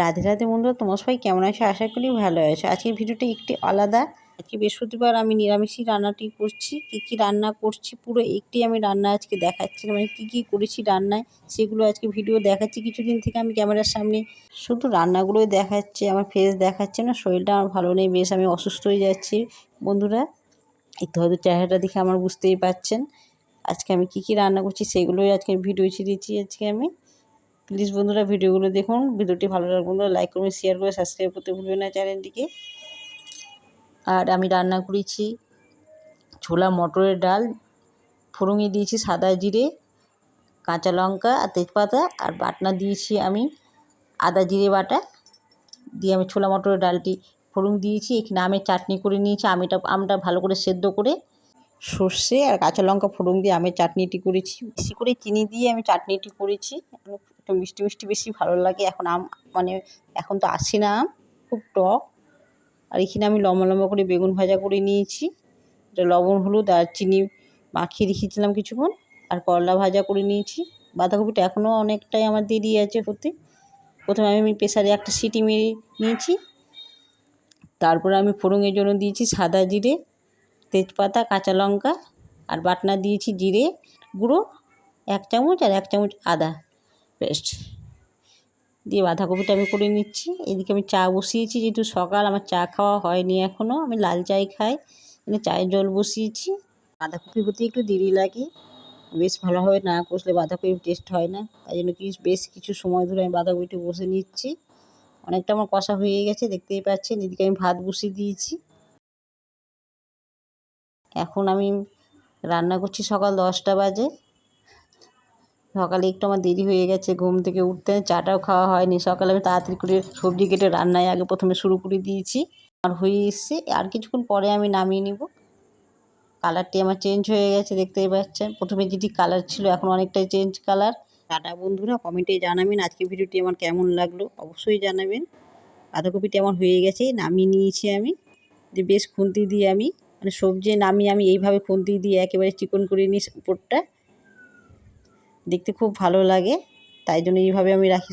রাধে রাধে বন্ধুরা, তোমার সবাই কেমন আছো? আশা করি ভালো আছো। আজকের ভিডিওটা একটি আলাদা। আজকে বৃহস্পতিবার আমি নিরামিষই রান্নাটি করছি। কী কী রান্না করছি, পুরো একটি আমি রান্না আজকে দেখাচ্ছি। মানে কী কী করেছি রান্নায়, সেগুলো আজকে ভিডিও দেখাচ্ছি। কিছুদিন থেকে আমি ক্যামেরার সামনে শুধু রান্নাগুলোই দেখাচ্ছে। আমার ফেস দেখাচ্ছে না, শরীরটা আমার ভালো নেই, বেশ আমি অসুস্থ হয়ে যাচ্ছি। বন্ধুরা, একটু হয়তো চেহারাটা দেখে আমার বুঝতেই পারছেন। আজকে আমি কী কী রান্না করছি, সেগুলোই আজকে ভিডিও ছেড়েছি আজকে আমি। প্লিজ বন্ধুরা ভিডিওগুলো দেখুন। ভিডিওটি ভালো লাগবে বন্ধুরা লাইক করবেন শেয়ার করে সাবস্ক্রাইব করতে ভুলবেন না চ্যানেলটিকে। আর আমি রান্না করেছি ছোলা মটরের ডাল ফোড়ঙে দিয়েছি সাদা জিরে, কাঁচা লঙ্কা আর তেজপাতা, আর বাটনা দিয়েছি আমি আদা জিরে বাটা। দিয়ে আমি ছোলা মটরের ডালটি ফোড়ন দিয়েছি এখানে আমের চাটনি করে নিয়েছি, আমিটা, আমটা ভালো করে সেদ্ধ করে সর্ষে আর কাঁচা লঙ্কা ফোড়ন দিয়ে আমের চাটনিটি করেছি। বেশি করে চিনি দিয়ে আমি চাটনিটি করেছি। একটু মিষ্টি মিষ্টি বেশি ভালো লাগে। এখন আম মানে এখন তো আসি না আম, খুব টক। আর এখানে আমি লম্বা লম্বা করে বেগুন ভাজা করে নিয়েছি। এটা লবণ, হলুদ আর চিনি মাখিয়ে রেখেছিলাম কিছুক্ষণ। আর করলা ভাজা করে নিয়েছি। বাঁধাকপিটা এখনও অনেকটাই আমার দেরি আছে হতে। প্রথমে আমি প্রেসারে একটা সিটি মেরে নিয়েছি। তারপরে আমি ফোড়নের জন্য দিয়েছি সাদা জিরে, তেজপাতা, কাঁচা লঙ্কা আর বাটনা দিয়েছি জিরে গুঁড়ো, এক চামচ আর এক চামচ আদা। পেস্ট দিয়ে বাঁধাকপিটা আমি করে নিচ্ছি। এদিকে আমি চা বসিয়েছি, যেহেতু সকাল আমার চা খাওয়া হয়নি এখনও আমি লাল চাই খাই। মানে চায়ের জল বসিয়েছি। বাঁধাকপি হতে একটু দেরি লাগে, বেশ ভালোভাবে না কষলে বাঁধাকপি টেস্ট হয় না। তাই জন্য কি বেশ কিছু সময় ধরে আমি বাঁধাকপিটি বসে নিচ্ছি। অনেকটা আমার কষা হয়ে গেছে, দেখতেই পাচ্ছেন। এদিকে আমি ভাত বসিয়ে দিয়েছি। এখন আমি রান্না করছি সকাল দশটা বাজে। সকালে একটু আমার দেরি হয়ে গেছে, ঘুম থেকে উঠতে। চাটাও খাওয়া হয়নি। সকালে আমি তাড়াতাড়ি করে সবজি কেটে রান্নায় আগে প্রথমে শুরু করে দিয়েছি, আর হয়ে এসছে। আর কিছুক্ষণ পরে আমি নামিয়ে নিব। কালারটি আমার চেঞ্জ হয়ে গেছে, দেখতেই পাচ্ছেন। প্রথমে যেটি কালার ছিল, এখন অনেকটাই চেঞ্জ কালার। টাটা বন্ধুরা, কমেন্টে জানাবেন আজকে ভিডিওটি আমার কেমন লাগল। অবশ্যই জানাবেন। বাঁধাকপিটি আমার হয়ে গেছে, নামিয়ে নিয়েছি আমি। যে বেশ খুন্তি দিয়ে আমি মানে সবজি নামিয়ে আমি এইভাবে খুন্তি দিয়ে একেবারে চিকন করে নিই উপরটা। দেখতে খুব ভালো লাগে তাই জন্য এইভাবে আমি রাখি।